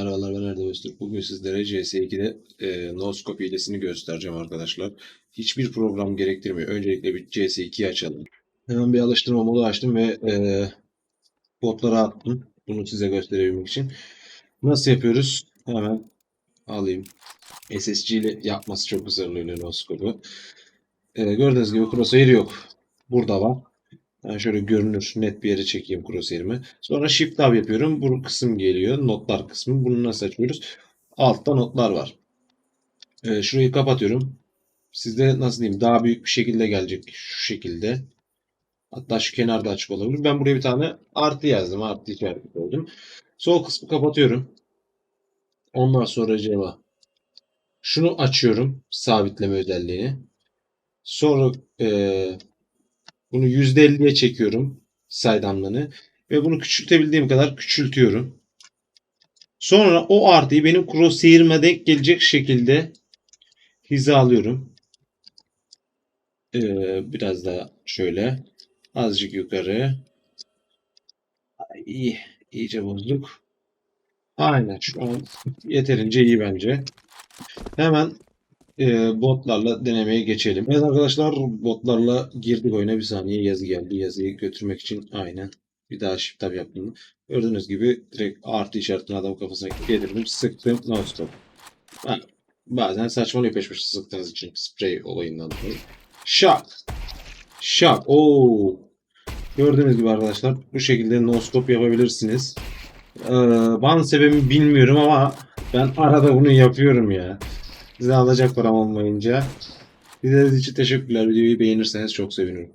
Merhabalar ben Erdem Öztürk. Bugün sizlere CS2'de e, noskop hilesini göstereceğim arkadaşlar. Hiçbir program gerektirmiyor. Öncelikle bir CS2'yi açalım. Hemen bir alıştırma modu açtım ve e, botlara attım. Bunu size gösterebilmek için. Nasıl yapıyoruz? Hemen alayım. SSG ile yapması çok güzel oluyor noskopu. E, gördüğünüz gibi crosshair yok. Burada var. Ben şöyle görünür net bir yere çekeyim crosshair'imi. Sonra Shift Tab yapıyorum. Bu kısım geliyor. Notlar kısmı. Bunu nasıl açıyoruz? Altta notlar var. Ee, şurayı kapatıyorum. Sizde nasıl diyeyim? Daha büyük bir şekilde gelecek. Şu şekilde. Hatta şu kenarda açık olabilir. Ben buraya bir tane artı yazdım. Artı işareti koydum. Sol kısmı kapatıyorum. Ondan sonra ceva. Şunu açıyorum. Sabitleme özelliğini. Sonra eee bunu %50'ye çekiyorum saydamlığını ve bunu küçültebildiğim kadar küçültüyorum. Sonra o artıyı benim crosshair'ime denk gelecek şekilde hizalıyorum. Ee, biraz daha şöyle azıcık yukarı. İyi, iyice bozduk. Aynen şu an yeterince iyi bence. Hemen e, botlarla denemeye geçelim. Evet arkadaşlar botlarla girdik oyuna bir saniye yazı geldi. Yazıyı götürmek için aynen bir daha shift tab yaptım. Gördüğünüz gibi direkt artı işaretini adam kafasına getirdim. Sıktım. No stop. Ha, bazen saçmalıyor peş peşe sıktığınız için sprey olayından dolayı. Şak. Şak. Oo. Gördüğünüz gibi arkadaşlar bu şekilde no scope yapabilirsiniz. Ee, ban sebebini bilmiyorum ama ben arada bunu yapıyorum ya. Size alacak param olmayınca. İzlediğiniz için teşekkürler. Videoyu beğenirseniz çok sevinirim.